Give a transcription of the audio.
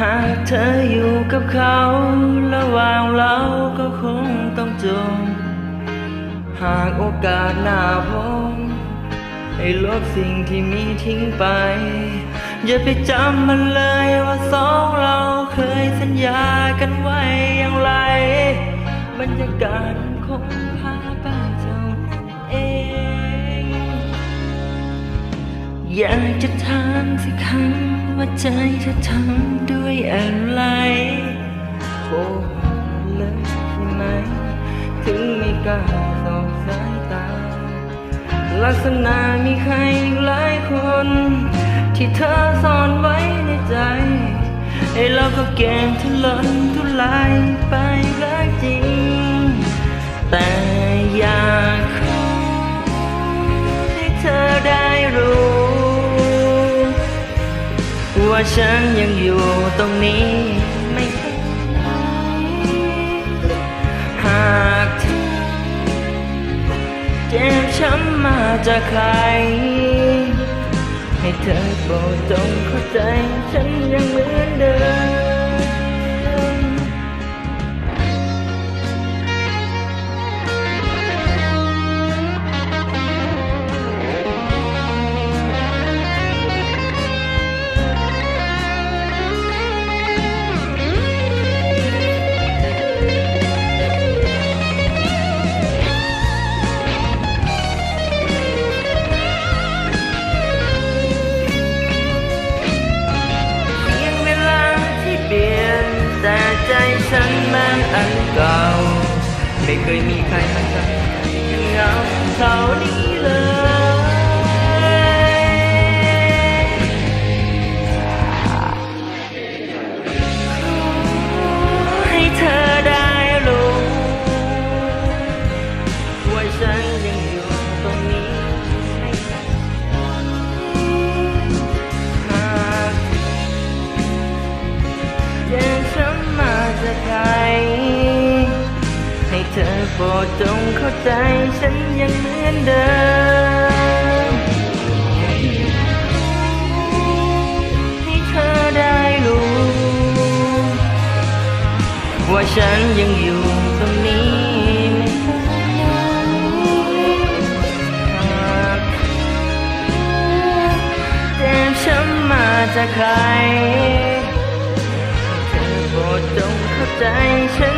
หากเธออยู่กับเขา ระหว่างเราก็คงต้องจม หากโอกาสหน้าพบให้ลบสิ่งที่มีทิ้งไป อย่าไปจำมันเลยว่าสองเราเคยสัญญากันไว้อย่างไรบรรยากาศคงพาไปเท่าทันเอง อยากจะถามสักครั้ง ว่าใจเธอทำด้วยอะไรโอ้เลยใช่ไหม ถึงไม่กล้าสอบสายตา ลักษณะมีใครอีกหลายคน ที่เธอซ่อนไว้ในใจ ไอ้เราก็เก่งทุลนทุลายไป ว่าฉันยังอยู่ตรงนี้ ไม่เคยหากเจ็บช้ำมาจากใคร ให้เธอโปรดจงเข้าใจฉัน แต่ใจฉันมันอันเก่า ไม่เคยมีใครมาใจยังเหงาเท่านี้ ปรดจงเข้าใจฉันยังเหมือนเดิมให้เธอได้รู้ ว่าฉันยังอยู่ตรงนี้ไม่ไปไหนหากเจ็บช้ำมาจากใครเธอโปรดจงเข้าใจฉัน